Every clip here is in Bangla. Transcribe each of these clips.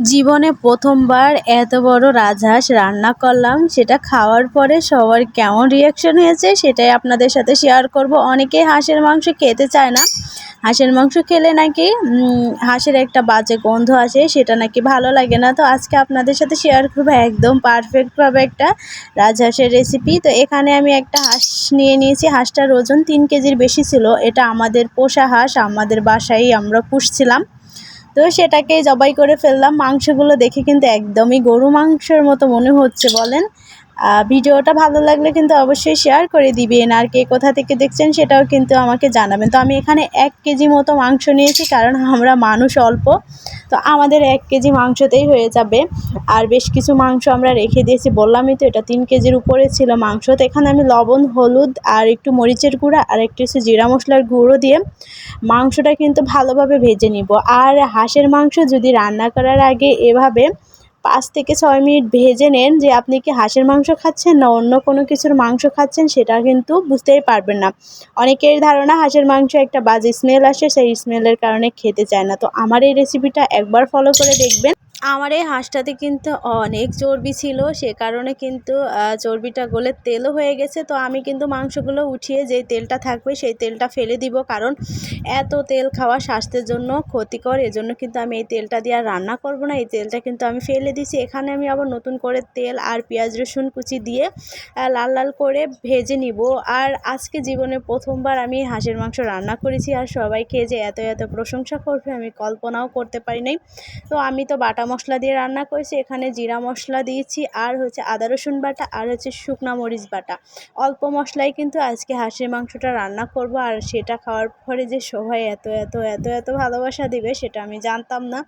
জীবনে প্রথমবার এত বড় রাজহাঁস রান্না করলাম, সেটা খাওয়ার পরে সবার কেমন রিয়াকশন হয়েছে সেটাই আপনাদের সাথে শেয়ার করব। অনেকে হাঁসের মাংস খেতে চায় না। হাঁসের মাংস খেলে নাকি হাঁসের একটা বাজে গন্ধ আসে, সেটা নাকি ভালো লাগে না। তো আজকে আপনাদের সাথে শেয়ার করব একদম পারফেক্টভাবে একটা রাজহাঁসের রেসিপি তো এখানে আমি একটা হাঁস নিয়ে নিয়েছি। হাঁসটার ওজন তিন কেজির বেশি ছিল। এটা আমাদের পোষা হাঁস, আমাদের বাসায় আমরা পুষছিলাম। তো সেটাকে জবাই করে ফেললাম। মাংসগুলো দেখে কিন্তু একদমই গরু মাংসের মতো মনে হচ্ছে বলেন। ভিডিওটা ভালো লাগলে কিন্তু অবশ্যই শেয়ার করে দিবেন। আর কে কোথা থেকে দেখছেন সেটাও কিন্তু আমাকে জানাবেন। তো আমি এখানে এক কেজি মতো মাংস নিয়েছি, কারণ আমরা মানুষ অল্প। তো আমাদের এক কেজি মাংসতেই হয়ে যাবে। আর বেশ কিছু মাংস আমরা রেখে দিয়েছি, বললামই তো এটা তিন কেজির উপরে ছিল মাংস। তো এখানে আমি লবণ, হলুদ আর একটু মরিচের গুঁড়া আর একটু হচ্ছে জিরা মশলার গুঁড়ো দিয়ে মাংসটা কিন্তু ভালোভাবে ভেজে নিব। আর হাঁসের মাংস যদি রান্না করার আগে এভাবে পাঁচ থেকে ছয় মিনিট ভেজে নেন যে আপনি কি হাঁসের মাংস খাচ্ছেন না অন্য কোনো কিছুর মাংস খাচ্ছেন সেটা কিন্তু বুঝতেই পারবেন না। অনেকের ধারণা হাঁসের মাংস একটা বাজে স্মেল আসে, সেই স্মেলের কারণে খেতে চায় না। তো আমার এই রেসিপিটা একবার ফলো করে দেখবেন। আমার এই হাঁসটাতে কিন্তু অনেক চর্বি ছিল, সে কারণে কিন্তু চর্বিটা গলে তেলও হয়ে গেছে। তো আমি কিন্তু মাংসগুলো উঠিয়ে যেই তেলটা থাকবে সেই তেলটা ফেলে দিব, কারণ এত তেল খাওয়া স্বাস্থ্যের জন্য ক্ষতিকর। এজন্য কিন্তু আমি এই তেলটা দিয়ে আর রান্না করব না। এই তেলটা কিন্তু আমি ফেলে দিছি এখানে আমি আবার নতুন করে তেল আর পেঁয়াজ, রসুন কুচি দিয়ে লাল লাল করে ভেজে নিব। আর আজকে জীবনে প্রথমবার আমি হাঁসের মাংস রান্না করেছি। আর সবাই খেয়ে যে এত এত প্রশংসা করবে, আমি কল্পনাও করতে পারি নাই। তো আমি তো বাটা মশলা দিয়ে রান্না করেছি, এখানে জিরা মশলা দিয়েছি, আর হচ্ছে আদা রসুন বাটা, আর হচ্ছে শুকনা মরিচ বাটা। অল্প মশলায় কিন্তু আজকে হাঁসের মাংসটা রান্না করব, আর সেটা খাওয়ার পরে যে সবাই এত এত এত এত ভালোবাসা দিবে, সেটা আমি জানতাম না।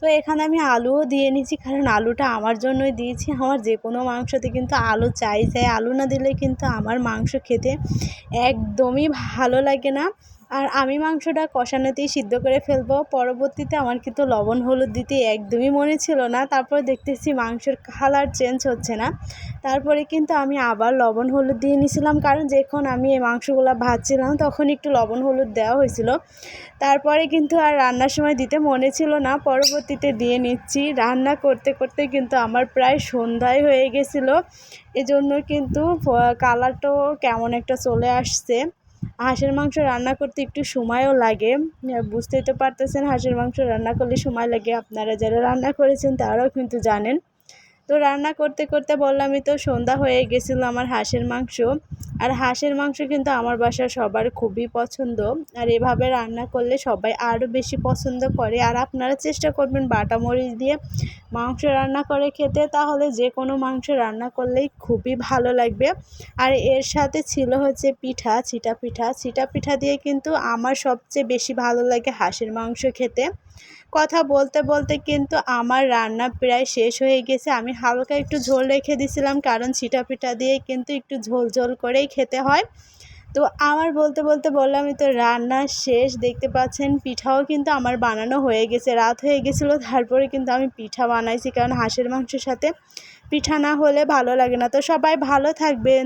তো এখানে আমি আলুও দিয়ে নিয়েছি, কারণ আলুটা আমার জন্যই দিয়েছি। আমার যে কোনো মাংসতে কিন্তু আলু চাই চাই আলু না দিলে কিন্তু আমার মাংস খেতে একদমই ভালো লাগে না। আর আমি মাংসটা কষানোতেই সিদ্ধ করে ফেলব। পরবর্তীতে আমার কিন্তু লবণ, হলুদ দিতে একদমই মনে ছিল না। তারপরে দেখতেছি মাংসের কালার চেঞ্জ হচ্ছে না। তারপরে কিন্তু আমি আবার লবণ, হলুদ দিয়ে নিয়েছিলাম। কারণ যখন আমি এই মাংসগুলো ভাজছিলাম, তখন একটু লবণ, হলুদ দেওয়া হয়েছিল। তারপরে কিন্তু আর রান্নার সময় দিতে মনে ছিল না। পরবর্তীতে দিয়ে নিচ্ছি। রান্না করতে করতে কিন্তু আমার প্রায় সন্ধ্যায় হয়ে গেছিল। এজন্য কিন্তু কালারটাও কেমন একটা চলে আসছে। হাঁসের মাংস রান্না করতে একটু সময়ও লাগে। বুঝতেই তো পারতেছেন, হাঁসের মাংস রান্না করলে সময় লাগে। আপনারা যারা রান্না করেছেন তারাও কিন্তু জানেন। তো রান্না করতে করতে বললামই তো সন্ধ্যা হয়ে গেছিল আমার হাঁসের মাংস। আর হাঁসের মাংস কিন্তু আমার বাসার সবার খুবই পছন্দ। আর এভাবে রান্না করলে সবাই আরও বেশি পছন্দ করে। আর আপনারা চেষ্টা করবেন বাটা মরিচ দিয়ে মাংস রান্না করে খেতে, তাহলে যে কোনো মাংস রান্না করলেই খুবই ভালো লাগবে। আর এর সাথে ছিল হচ্ছে পিঠা চিটা পিঠা। চিটা পিঠা দিয়ে কিন্তু আমার সবচেয়ে বেশি ভালো লাগে হাঁসের মাংস খেতে। কথা বলতে বলতে কিন্তু আমার রান্না প্রায় শেষ হয়ে গেছে। আমি হালকা একটু ঝোল রেখে দিয়েছিলাম কারণ চিটা পিঠা দিয়ে কিন্তু একটু ঝোল ঝোল করেই খেতে হয়। তো আমার বলতে বলতে বললামই তো রান্না শেষ, দেখতে পাচ্ছেন পিঠাও কিন্তু আমার বানানো হয়ে গেছে, রাত হয়ে গেছিল, তারপরে কিন্তু আমি পিঠা বানাইছি, কারণ হাঁসের মাংসের সাথে পিঠা না হলে ভালো লাগে না। তো সবাই ভালো থাকবেন।